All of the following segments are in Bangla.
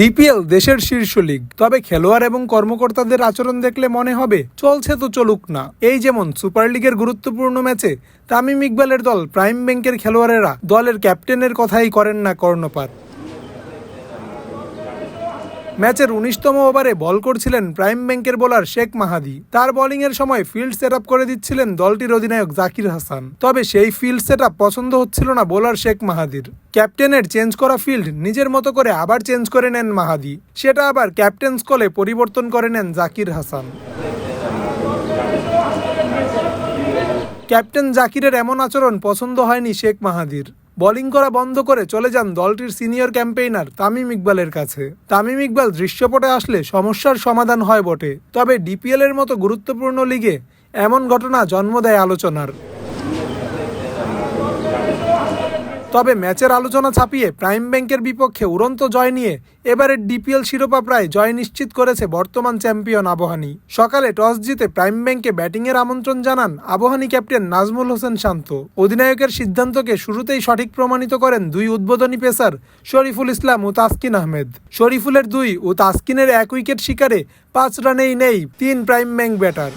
ডিপিএল, দেশের শীর্ষ লিগ। তবে খেলোয়াড় এবং কর্মকর্তাদের আচরণ দেখলে মনে হবে, চলছে তো চলুক না। এই যেমন সুপার লিগের গুরুত্বপূর্ণ ম্যাচে তামিম ইকবালের দল প্রাইম ব্যাংকের খেলোয়াড়েরা দলের ক্যাপ্টেনের কথাই করেন না কর্ণপাত। ম্যাচের উনিশতম ওভারে বল করছিলেন প্রাইম ব্যাংকের বোলার শেখ মাহাদি। তার বোলিংয়ের সময় ফিল্ড সেট করে দিচ্ছিলেন দলটির অধিনায়ক জাকির হাসান। তবে সেই ফিল্ড সেট পছন্দ হচ্ছিল না বোলার শেখ মাহাদির। ক্যাপ্টেনের চেঞ্জ করা ফিল্ড নিজের মতো করে আবার চেঞ্জ করে নেন মাহাদি। সেটা আবার ক্যাপ্টেন্স কলে পরিবর্তন করে নেন জাকির হাসান। ক্যাপ্টেন জাকিরের এমন আচরণ পছন্দ হয়নি শেখ মাহাদির। বোলিং করা বন্ধ করে চলে যান দলটির সিনিয়র ক্যাম্পেইনার তামিম ইকবালের কাছে। তামিম ইকবাল দৃশ্যপটে আসলে সমস্যার সমাধান হয় বটে, তবে ডিপিএল এর মতো গুরুত্বপূর্ণ লিগে এমন ঘটনা জন্ম দেয় আলোচনার। তবে ম্যাচের আলোচনা ছাপিয়ে প্রাইম ব্যাংকের বিপক্ষে উড়ন্ত জয় নিয়ে এবারের ডিপিএল শিরোপা প্রায় জয় নিশ্চিত করেছে বর্তমান চ্যাম্পিয়ন আবহানী। সকালে টস জিতে প্রাইম ব্যাংকে ব্যাটিংয়ের আমন্ত্রণ জানান আবহানী ক্যাপ্টেন নাজমুল হোসেন শান্ত। অধিনায়কের সিদ্ধান্তকে শুরুতেই সঠিক প্রমাণিত করেন দুই উদ্বোধনী পেসার শরীফুল ইসলাম ও তাসকিন আহমেদ। শরীফুলের দুই ও তাসকিনের এক উইকেট শিকারে পাঁচ রানেই নেই তিন প্রাইম ব্যাংক ব্যাটার।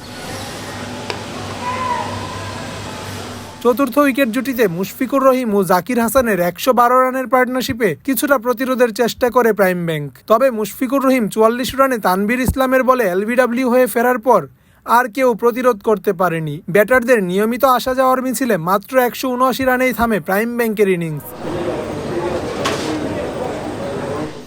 চতুর্থ উইকেট জুটিতে মুশফিকুর রহিম ও জাকির হাসানের একশো বারো রানের পার্টনারশিপে কিছুটা প্রতিরোধের চেষ্টা করে প্রাইম ব্যাংক। তবে মুশফিকুর রহিম চুয়াল্লিশ রানে তানবির ইসলামের বলে এলবিডাব্লিউ হয়ে ফেরার পর আর কেউ প্রতিরোধ করতে পারেনি। ব্যাটারদের নিয়মিত আসা যাওয়ার মিছিলে মাত্র একশো উনআশি রানেই থামে প্রাইম ব্যাংকের ইনিংস।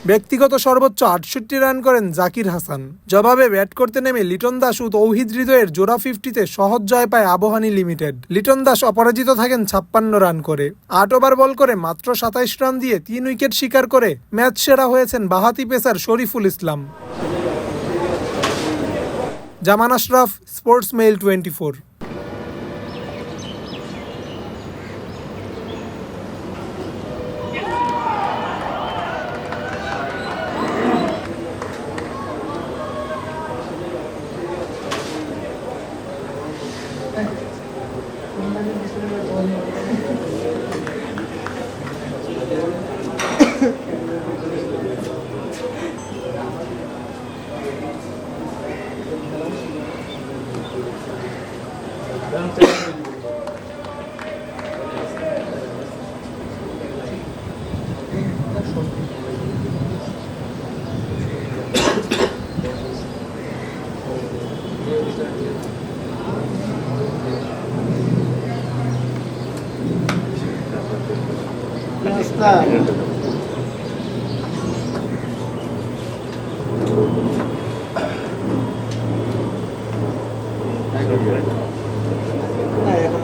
ব্যক্তিগত সর্বোচ্চ আটষট্টি রান করেন জাকির হাসান। জবাবে ব্যাট করতে নেমে লিটন দাস ও তৌহিদ হৃদয়ের জোড়া ফিফটিতে সহজ জয় পায় আবহানী লিমিটেড। লিটন দাস অপরাজিত থাকেন ছাপ্পান্ন রান করে। আট ওভার বল করে মাত্র সাতাইশ রান দিয়ে তিন উইকেট শিকার করে ম্যাচ সেরা হয়েছেন বাহাতি pacer Shariful Islam. Zaman Ashraf, sports mail twenty four. Gracias. 哎。哎。哎。